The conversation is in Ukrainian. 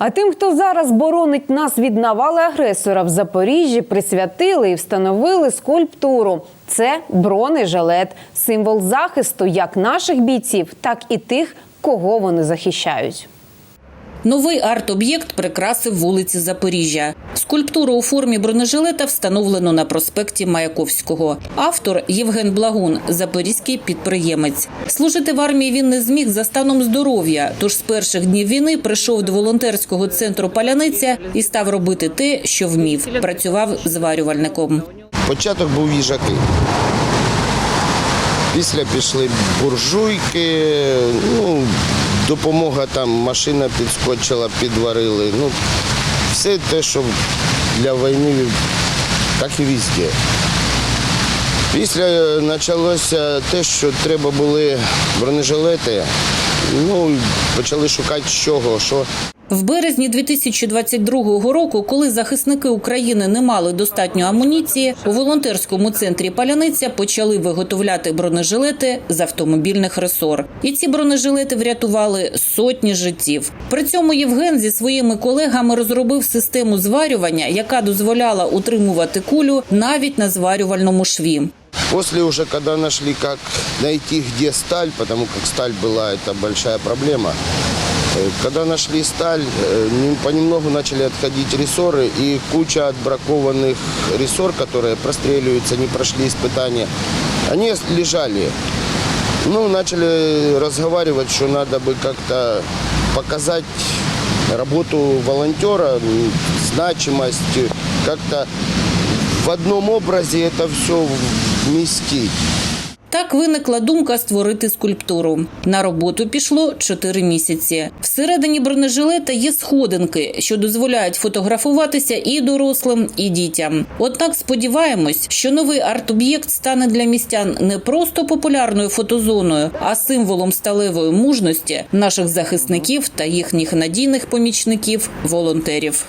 А тим, хто зараз боронить нас від навали агресора в Запоріжжі, присвятили і встановили скульптуру. Це бронежилет, символ захисту як наших бійців, так і тих, кого вони захищають. Новий арт-об'єкт прикрасив вулиці Запоріжжя. Скульптуру у формі бронежилета встановлено на проспекті Маяковського. Автор Євген Благун, запорізький підприємець. Служити в армії він не зміг за станом здоров'я. Тож з перших днів війни прийшов до волонтерського центру Паляниця і став робити те, що вмів. Працював зварювальником. Початок був їжаки. Після пішли буржуйки, ну, допомога там, машина підскочила, підварили. Ну, все те, що для війни, так і везде. Після е, почалося те, що треба були бронежилети. Ну, почали шукати чого, що. В березні 2022 року, коли захисники України не мали достатньо амуніції, у волонтерському центрі Паляниця почали виготовляти бронежилети з автомобільних ресор. І ці бронежилети врятували сотні життів. При цьому Євген зі своїми колегами розробив систему зварювання, яка дозволяла утримувати кулю навіть на зварювальному шві. После уже, когда нашли, как найти, где сталь, потому как сталь была, это большая проблема. Э, Когда нашли сталь, э, не- понемногу начали отходить рессоры, и куча отбракованных рессор, которые простреливаются, не прошли испытания, они лежали. Ну, начали разговаривать, что надо бы как-то показать работу волонтера, значимость, как-то в одном образе это все вместить. Так виникла думка створити скульптуру. На роботу пішло чотири місяці. Всередині бронежилета є сходинки, що дозволяють фотографуватися і дорослим, і дітям. Однак сподіваємось, що новий арт-об'єкт стане для містян не просто популярною фотозоною, а символом сталевої мужності наших захисників та їхніх надійних помічників волонтерів.